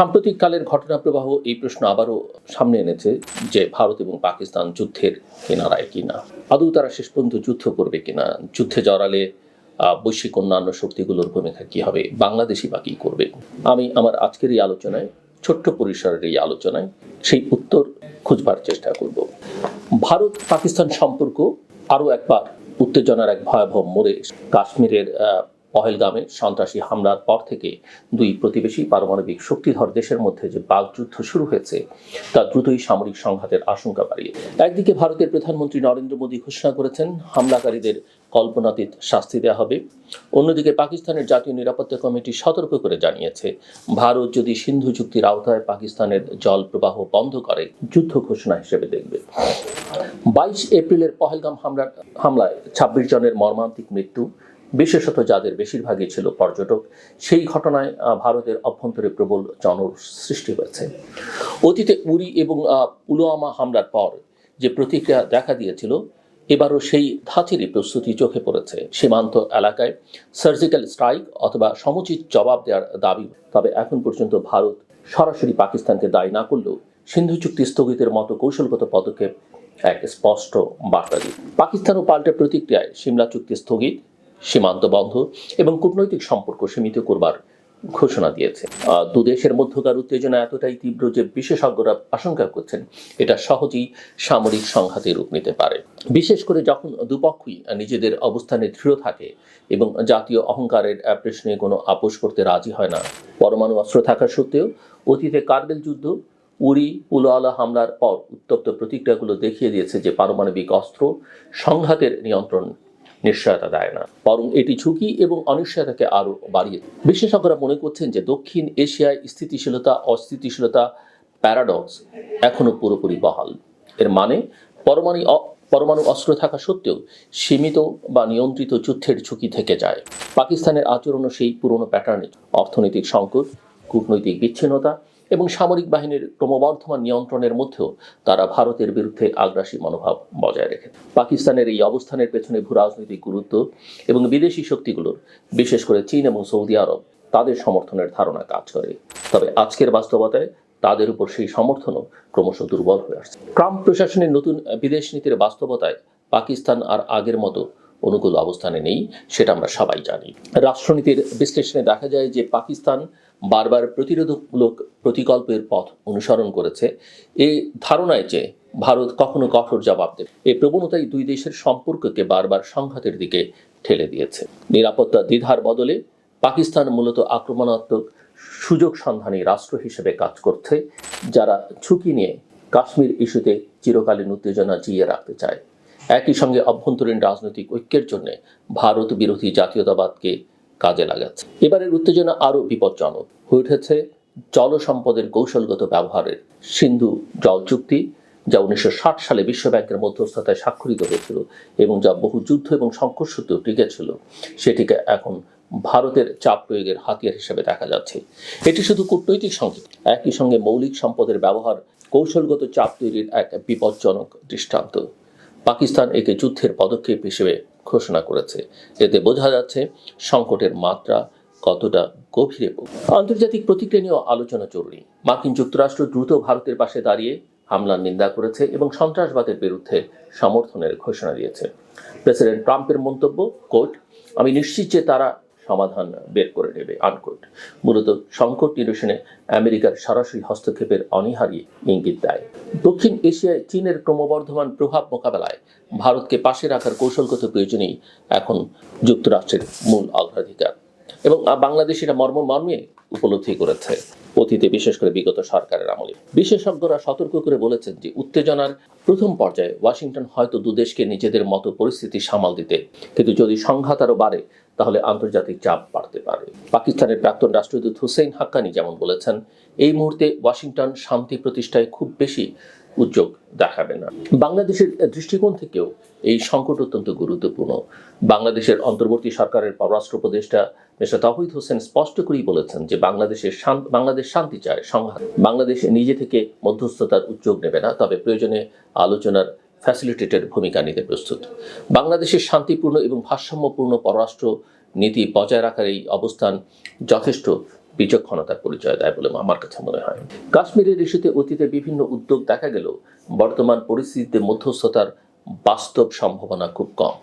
সাম্প্রতিককালের ঘটনা প্রবাহ এই প্রশ্ন আবারও সামনে এনেছে যে ভারত এবং পাকিস্তান যুদ্ধের কিনারায় কিনা। আদৌ তারা শেষ পর্যন্ত যুদ্ধ করবে কিনা? যুদ্ধে জড়ালে বৈশ্বিক অন্যান্য শক্তিগুলোর ভূমিকা কি হবে? বাংলাদেশি বা কি করবে? আমি আমার আজকের এই আলোচনায়, ছোট্ট পরিসরের এই আলোচনায় সেই উত্তর খুঁজবার চেষ্টা করব। ভারত পাকিস্তান সম্পর্ক আরও একবার উত্তেজনার এক ভয়াবহ মোড়ে কাশ্মীরের পহেলগামে সন্ত্রাসী হামলার পর থেকে দুই প্রতিবেশী পারমাণবিক শক্তিধর দেশের মধ্যে যে বাগযুদ্ধ শুরু হয়েছে, তা দ্রুতই সামরিক সংঘাতের আশঙ্কা বাড়িয়ে একদিকে ভারতের প্রধানমন্ত্রী নরেন্দ্র মোদী ঘোষণা করেছেন, হামলাকারীদের কল্পনাতীত শাস্তি দেওয়া হবে। অন্যদিকে পাকিস্তানের জাতীয় নিরাপত্তা কমিটি সতর্ক করে জানিয়েছে, ভারত যদি সিন্ধু চুক্তির আওতায় পাকিস্তানের জল প্রবাহ বন্ধ করে, যুদ্ধ ঘোষণা হিসেবে দেখবে। বাইশ এপ্রিলের পহেলগাম হামলার হামলায় ছাব্বিশ জনের মর্মান্তিক মৃত্যু বিশেষত যাদের বেশিরভাগই ছিল পর্যটক, সেই ঘটনায় ভারতের অভ্যন্তরে প্রবল জন সৃষ্টি হয়েছে। অতীতে উরি এবং পুলওয়ামা হামলার পর যে প্রতিক্রিয়া দেখা দিয়েছিল, এবারও সেই ধাঁচেরই প্রস্তুতি চোখে পড়েছে। সীমান্ত এলাকায় সার্জিক্যাল স্ট্রাইক অথবা সমুচিত জবাব দেওয়ার দাবি। তবে এখন পর্যন্ত ভারত সরাসরি পাকিস্তানকে দায়ী না করলেও সিন্ধু চুক্তি স্থগিতের মতো কৌশলগত পদক্ষেপ এক স্পষ্ট বার্তা দিই পাকিস্তানও পাল্টা প্রতিক্রিয়ায় সিমলা চুক্তি স্থগিত। সীমান্ত বন্ধ এবং কূটনৈতিক সম্পর্ক সীমিত করবার ঘোষণা দিয়েছে। দু দেশের মধ্যকার উত্তেজনা এতটাই তীব্র যে বিশেষজ্ঞরা আশঙ্কা করছেন, এটা সহজেই সামরিক সংঘাতে রূপ নিতে পারে। বিশেষ করে যখন দুপক্ষই নিজেদের অবস্থানে দৃঢ় থাকে এবং জাতীয় অহংকারের প্রশ্নে কোনো আপোষ করতে রাজি হয় না, পরমাণু অস্ত্র থাকা সত্ত্বেও অতীতে কার্গিল যুদ্ধ, উরি পুলওয়ালা হামলার পর উত্তপ্ত প্রতিক্রিয়াগুলো দেখিয়ে দিয়েছে যে পারমাণবিক অস্ত্র সংঘাতের নিয়ন্ত্রণ নিশ্চয়তা দেয় না। বরং এটি ঝুঁকি এবং অনিশ্চয়তাকে আরও বাড়িয়ে বিশেষজ্ঞরা মনে করছেন যে দক্ষিণ এশিয়ায় স্থিতিশীলতা, অস্থিতিশীলতা, প্যারাডক্স এখনও পুরোপুরি বহাল। এর মানে পরমাণু পরমাণু অস্ত্র থাকা সত্ত্বেও সীমিত বা নিয়ন্ত্রিত যুদ্ধের ঝুঁকি থেকে যায়। পাকিস্তানের আচরণও সেই পুরনো প্যাটার্নে অর্থনৈতিক সংকট, কূটনৈতিক বিচ্ছিন্নতা এবং সামরিক বাহিনীর ক্রমবর্ধমান নিয়ন্ত্রণের মধ্যেও তারা ভারতের বিরুদ্ধে আগ্রাসী মনোভাব বজায় রেখে পাকিস্তানের এই অবস্থানের পেছনে ভূরাজনৈতিক গুরুত্ব এবং বিদেশি শক্তিগুলোর, বিশেষ করে চীন এবং সৌদি আরব, তাদের সমর্থনের ধারণা কাজ করে। তবে আজকের বাস্তবতায় তাদের উপর সেই সমর্থনও ক্রমশ দুর্বল হয়ে আসছে। ট্রাম্প প্রশাসনের নতুন বিদেশ নীতির বাস্তবতায় পাকিস্তান আর আগের মতো অনুকূল অবস্থানে নেই, সেটা আমরা সবাই জানি। রাষ্ট্রনীতির বিশ্লেষণে দেখা যায় যে পাকিস্তান বারবার প্রতিরোধমূলক প্রতিকল্পের পথ অনুসরণ করেছে। এই ধারণায় যে ভারত কখনো কঠোর জবাব দেবে এই প্রবণতাই দুই দেশের সম্পর্ককে বারবার সংঘাতের দিকে ঠেলে দিয়েছে। নিরাপত্তা দ্বিধার বদলে পাকিস্তান মূলত আক্রমণাত্মক সুযোগ সন্ধানী রাষ্ট্র হিসেবে কাজ করছে, যারা ঝুঁকি নিয়ে কাশ্মীর ইস্যুতে চিরকালীন উত্তেজনা জিয়ে রাখতে চায়। একই সঙ্গে অভ্যন্তরীণ রাজনৈতিক ঐক্যের জন্য ভারত বিরোধী জাতীয়তাবাদকে কাজে লাগাচ্ছে। এবারের উত্তেজনা আরও বিপজ্জনক। হয়ে উঠেছে জলসম্পদের কৌশলগত ব্যবহারের সিন্ধু জল চুক্তি, যা উনিশশো ষাট সালে বিশ্বব্যাংকের মধ্যস্থতায় স্বাক্ষরিত হয়েছিল এবং যা বহু যুদ্ধ এবং সংকট সত্ত্বেও টিকে ছিল, সেটিকে এখন ভারতের চাপ প্রয়োগের হাতিয়ার হিসেবে দেখা যাচ্ছে। এটি শুধু কূটনৈতিক সংকেত, একই সঙ্গে মৌলিক সম্পদের ব্যবহার কৌশলগত চাপ তৈরির এক বিপজ্জনক দৃষ্টান্ত। পাকিস্তান একে যুদ্ধের পদক্ষেপ হিসেবে ঘোষণা করেছে। এতে বোঝা যাচ্ছে সংকটের মাত্রা কতটা গভীরে আন্তর্জাতিক প্রতিক্রিয়া নিয়েও আলোচনা জরুরি। মার্কিন যুক্তরাষ্ট্র দ্রুত ভারতের পাশে দাঁড়িয়ে হামলার নিন্দা করেছে এবং সন্ত্রাসবাদের বিরুদ্ধে সমর্থনের ঘোষণা দিয়েছে। প্রেসিডেন্ট ট্রাম্পের মন্তব্য কোর্ট আমি নিশ্চিত যে তারা সমাধান বের করে নেবে আনকোট মূলত সংকট নিরসনে আমেরিকার সরাসরি হস্তক্ষেপের অনিহারী ইঙ্গিত দেয়। দক্ষিণ এশিয়ায় চীনের ক্রমবর্ধমান প্রভাব মোকাবেলায় ভারতকে পাশে রাখার কৌশলগত প্রয়োজনেই এখন যুক্তরাষ্ট্রের মূল অগ্রাধিকার। এবং বাংলাদেশিরা মর্ম মর্মে উপলব্ধি করেছে অতীতে বিশেষ করে বিগত সরকারের আমলে। বিশেষজ্ঞরা সতর্ক করে বলেছেন যে, উত্তেজনার প্রথম পর্যায়ে ওয়াশিংটন হয়তো দুদেশকে নিজেদের মতো পরিস্থিতি সামাল দিতে। কিন্তু যদি সংঘাত আরও বাড়ে তাহলে আন্তর্জাতিক চাপ বাড়তে পারে। পাকিস্তানের প্রাক্তন রাষ্ট্রদূত হুসেইন হাক্কানি যেমন বলেছেন, এই মুহূর্তে ওয়াশিংটন শান্তি প্রতিষ্ঠায় খুব বেশি উদ্যোগ দেখাবে না। বাংলাদেশের দৃষ্টিকোণ থেকেও এই সংকট অত্যন্ত গুরুত্বপূর্ণ। বাংলাদেশের অন্তর্বর্তী সরকারের পররাষ্ট্র উপদেষ্টা মিস্টার তাহিদ হোসেন স্পষ্ট করেই বলেছেন যে বাংলাদেশের বাংলাদেশ শান্তি চায় সংঘাত। বাংলাদেশ নিজে থেকে মধ্যস্থতার উদ্যোগ নেবে না, তবে প্রয়োজনে আলোচনার ফ্যাসিলিটেটের ভূমিকা নিতে প্রস্তুত। বাংলাদেশের শান্তিপূর্ণ এবং ভারসাম্যপূর্ণ পররাষ্ট্র নীতি বজায় রাখার এই অবস্থান যথেষ্ট বিচক্ষণতার পরিচয় দেয় বলে আমার কাছে মনে হয়। কাশ্মীরের ইস্যুতে অতীতে বিভিন্ন উদ্যোগ দেখা গেলেও বর্তমান পরিস্থিতিতে মধ্যস্থতার বাস্তব সম্ভাবনা খুব কম।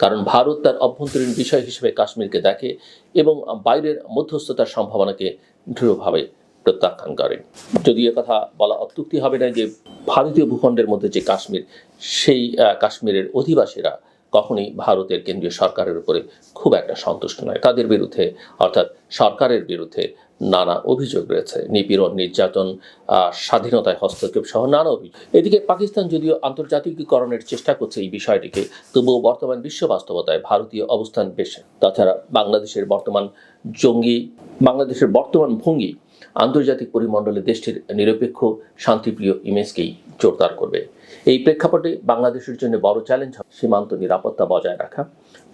কারণ ভারত তার অভ্যন্তরীণ বিষয় হিসেবে কাশ্মীরকে দেখে এবং বাইরের মধ্যস্থতার সম্ভাবনাকে দৃঢ়ভাবে প্রত্যাখ্যান করেন যদি কথা বলা অত্যুক্তি হবে না যে ভারতীয় ভূখণ্ডের মধ্যে যে কাশ্মীর, সেই কাশ্মীরের অধিবাসীরা কখনোই ভারতের কেন্দ্রীয় সরকারের উপরে খুব একটা সন্তুষ্ট নয়। তাদের বিরুদ্ধে, অর্থাৎ সরকারের বিরুদ্ধে নানা অভিযোগ রয়েছে। নিপীড়ন, নির্যাতন স্বাধীনতায় হস্তক্ষেপ সহ নানা অভিযোগ। এদিকে পাকিস্তান যদিও আন্তর্জাতিকীকরণের চেষ্টা করছে এই বিষয়টিকে, তবুও বর্তমান বিশ্ব বাস্তবতায় ভারতীয় অবস্থান বেশ। তাছাড়া বাংলাদেশের বর্তমান জঙ্গি, বাংলাদেশের বর্তমান ভঙ্গি আন্তর্জাতিক পরিমণ্ডলে দেশটির নিরপেক্ষ, শান্তিপ্রিয় ইমেজকেই জোরদার করবে। এই প্রেক্ষাপটে বাংলাদেশের জন্য বড় চ্যালেঞ্জ সীমান্ত নিরাপত্তা বজায় রাখা,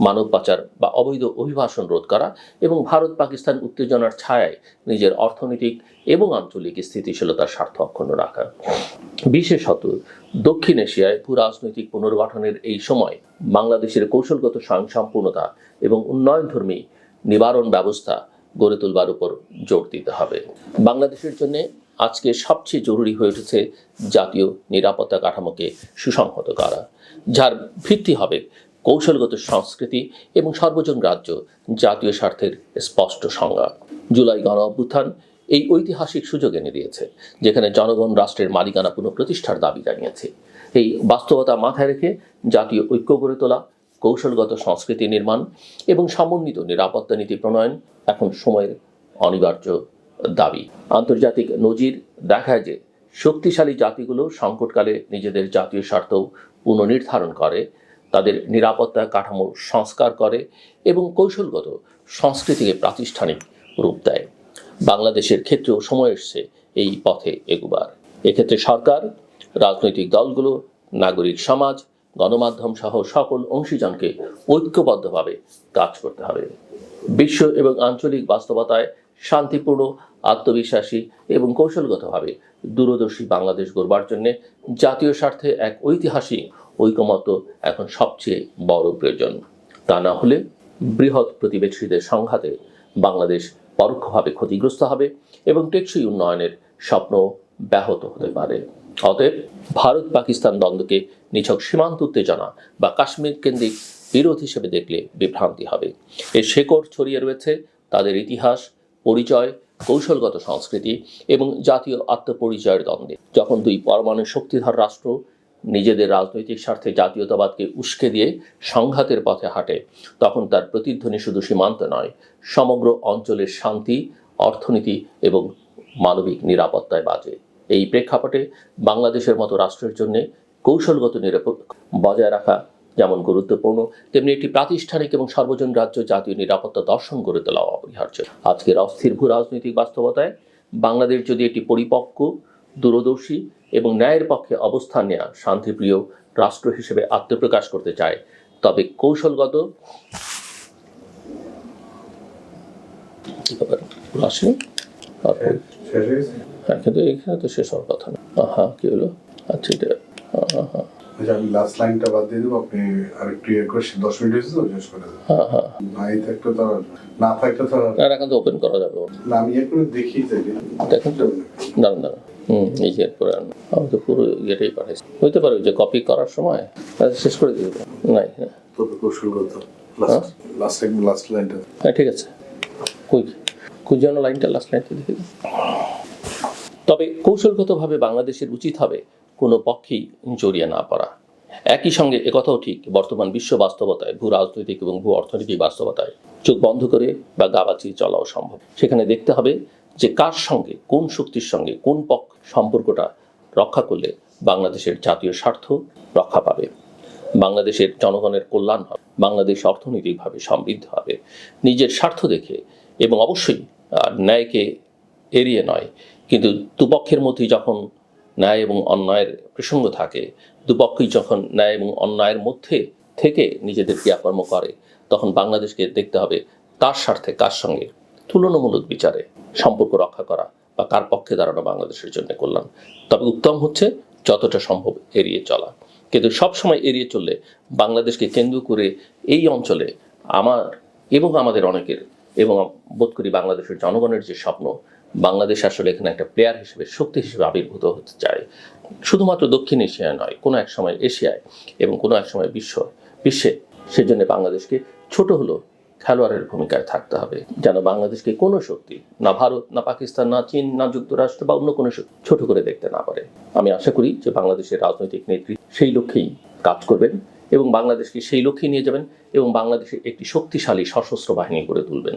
মানব পাচার বা অবৈধ অভিবাসন রোধ করা এবং ভারত পাকিস্তান উত্তেজনার ছায়ায় নিজের অর্থনৈতিক এবং আঞ্চলিক স্থিতিশীলতার স্বার্থ অক্ষুণ্ণ রাখা। বিশেষত দক্ষিণ এশিয়ায় ভূ রাজনৈতিক পুনর্গঠনের এই সময় বাংলাদেশের কৌশলগত স্বয়ংসম্পূর্ণতা এবং উন্নয়নধর্মী নিবারণ ব্যবস্থা গড়ে তোলবার উপর জোর দিতে হবে। বাংলাদেশের জন্য আজকে সবচেয়ে জরুরি হয়ে উঠেছে জাতীয় নিরাপত্তা কাঠামোকে সুসংহত করা, যার ভিত্তি হবে কৌশলগত সংস্কৃতি এবং সর্বজন রাজ্য জাতীয় স্বার্থের স্পষ্ট সংজ্ঞা। জুলাই গণ অভ্যুত্থান এই ঐতিহাসিক সুযোগ এনে দিয়েছে যেখানে জনগণ রাষ্ট্রের মালিকানা পুনঃপ্রতিষ্ঠার দাবি জানিয়েছে। এই বাস্তবতা মাথায় রেখে জাতীয় ঐক্য গড়ে তোলা কৌশলগত সংস্কৃতি নির্মাণ এবং সমন্বিত নিরাপত্তা নীতি প্রণয়ন এখন সময়ের অনিবার্য দাবি। আন্তর্জাতিক নজির দেখায় যে শক্তিশালী জাতিগুলো সংকটকালে নিজেদের জাতীয় স্বার্থ পুনর্নির্ধারণ করে, তাদের নিরাপত্তা কাঠামো সংস্কার করে এবং কৌশলগত সংস্কৃতিকে প্রাতিষ্ঠানিক রূপ দেয়। বাংলাদেশের ক্ষেত্রেও সময় এসছে এই পথে এগুবার। এক্ষেত্রে সরকার, রাজনৈতিক দলগুলো, নাগরিক সমাজ গণমাধ্যম সহ সকল অংশীজনকে ঐক্যবদ্ধভাবে কাজ করতে হবে। বিশ্ব এবং আঞ্চলিক বাস্তবতায় শান্তিপূর্ণ, আত্মবিশ্বাসী এবং কৌশলগতভাবে দূরদর্শী বাংলাদেশ গড়বার জন্য জাতীয় স্বার্থে এক ঐতিহাসিক ঐকমত্য এখন সবচেয়ে বড় প্রয়োজন। তা না হলে বৃহৎ প্রতিবেশীদের সংঘাতে বাংলাদেশ পরোক্ষভাবে ক্ষতিগ্রস্ত হবে এবং টেকসই উন্নয়নের স্বপ্ন ব্যাহত হতে পারে। অতএব ভারত পাকিস্তান দ্বন্দ্বকে নিছক সীমান্ত উত্তেজনা বা কাশ্মীর কেন্দ্রিক বিরোধ হিসেবে দেখলে বিভ্রান্তি হবে। এর শেকড় ছড়িয়ে রয়েছে তাদের ইতিহাস, পরিচয়, কৌশলগত সংস্কৃতি এবং জাতীয় আত্মপরিচয়ের দ্বন্দ্বে। যখন দুই পরমাণু শক্তিধর রাষ্ট্র নিজেদের রাজনৈতিক স্বার্থে জাতীয়তাবাদকে উস্কে দিয়ে সংঘাতের পথে হাঁটে, তখন তার প্রতিধ্বনি শুধু সীমান্ত নয়, সমগ্র অঞ্চলের শান্তি, অর্থনীতি এবং মানবিক নিরাপত্তায় বাজে। এই প্রেক্ষাপটে বাংলাদেশের মতো রাষ্ট্রের জন্য কৌশলগত নিরাপত্তা বজায় রাখা যেমন গুরুত্বপূর্ণ, তেমনি একটি প্রাতিষ্ঠানিক এবং সর্বজন রাজ্য জাতীয় নিরাপত্তা দর্শন গড়ে তোলা অপরিহার্য। আজকের অস্থির ভূ রাজনৈতিক বাস্তবতায় বাংলাদেশ যদি একটি পরিপক্ক, দূরদর্শী এবং ন্যায়ের পক্ষে অবস্থান নেওয়া শান্তিপ্রিয় রাষ্ট্র হিসেবে আত্মপ্রকাশ করতে চায়, তবে কৌশলগত হ্যাঁ কিন্তু এখানে তো শেষ হওয়ার কথা না। হ্যাঁ কি হলো? আচ্ছা এটা হ্যাঁ হ্যাঁ আচ্ছা আমি লাস্ট লাইনটা বাদ দিয়ে দেবো আপনি আরেকটু ইয়ে করে দশ মিনিট হয়েছে তো শেষ করে হ্যাঁ হ্যাঁ। নাই থাকলে তো আর- না থাকলে তো আর- না এখন তো ওপেন করা যাবে। না আমি ইয়ে দেখি দেখেন। তো দাঁড়ান দাঁড়ান। হুম এই যে এরপরে আর আমি তো পুরো ইয়েটাই পাঠাইছি। হইতে পারে ওই যে কপি করার সময়। আচ্ছা, শেষ করে দিয়ে দেবো। নাই হ্যাঁ। তবে কৌশলগত। লাস্ট লাস্ট লাইনটা হ্যাঁ ঠিক আছে। কই? যেন লাইনটা লাস্ট লাইনটা দেখে তবে কৌশলগতভাবে বাংলাদেশের উচিত হবে কোনো পক্ষেই জড়িয়ে না পড়া। একই সঙ্গে একথাও ঠিক, বর্তমান বিশ্ব বাস্তবতায়, ভূ রাজনৈতিক এবং ভূ অর্থনৈতিক বাস্তবতায় চোখ বন্ধ করে বা গা বাঁচিয়ে চলাও সম্ভব। সেখানে দেখতে হবে যে কার সঙ্গে, কোন শক্তির সঙ্গে, কোন পক্ষ সম্পর্কটা রক্ষা করলে বাংলাদেশের জাতীয় স্বার্থ রক্ষা পাবে। বাংলাদেশের জনগণের কল্যাণ হবে, বাংলাদেশ অর্থনৈতিকভাবে সমৃদ্ধ হবে। নিজের স্বার্থ দেখে এবং অবশ্যই ন্যায়কে এড়িয়ে নয়। কিন্তু দুপক্ষের মধ্যে যখন ন্যায় এবং অন্যায়ের প্রসঙ্গ থাকে, দুপক্ষই যখন ন্যায় এবং অন্যায়ের মধ্যে থেকে নিজেদের ক্রিয়াকর্ম করে, তখন বাংলাদেশকে দেখতে হবে তার স্বার্থে, কার সঙ্গে তুলনামূলক বিচারে সম্পর্ক রক্ষা করা বা কার পক্ষে দাঁড়ানো বাংলাদেশের জন্য করলাম তবে উত্তম হচ্ছে যতটা সম্ভব এড়িয়ে চলা। কিন্তু সবসময় এড়িয়ে চললে বাংলাদেশকে কেন্দ্র করে এই অঞ্চলে আমার এবং আমাদের অনেকের এবং বোধ করি বাংলাদেশের জনগণের যে স্বপ্ন, বাংলাদেশ আসলে এখানে একটা প্লেয়ার হিসেবে, শক্তি হিসেবে আবির্ভূত হতে চায়। শুধুমাত্র দক্ষিণ এশিয়ায় নয়, কোনো এক সময় এশিয়ায় এবং কোনো এক সময় বিশ্ব, বিশ্বে। সেজন্য বাংলাদেশকে ছোট হলো খেলোয়াড়ের ভূমিকায় থাকতে হবে। যেন বাংলাদেশকে কোনো শক্তি, না ভারত, না পাকিস্তান, না চীন, না যুক্তরাষ্ট্র বা অন্য কোনো শক্তি ছোট করে দেখতে না পারে। আমি আশা করি যে বাংলাদেশের রাজনৈতিক নেতৃত্ব সেই লক্ষ্যেই কাজ করবেন এবং বাংলাদেশকে সেই লক্ষ্যে নিয়ে যাবেন এবং বাংলাদেশে একটি শক্তিশালী সশস্ত্র বাহিনী গড়ে তুলবেন।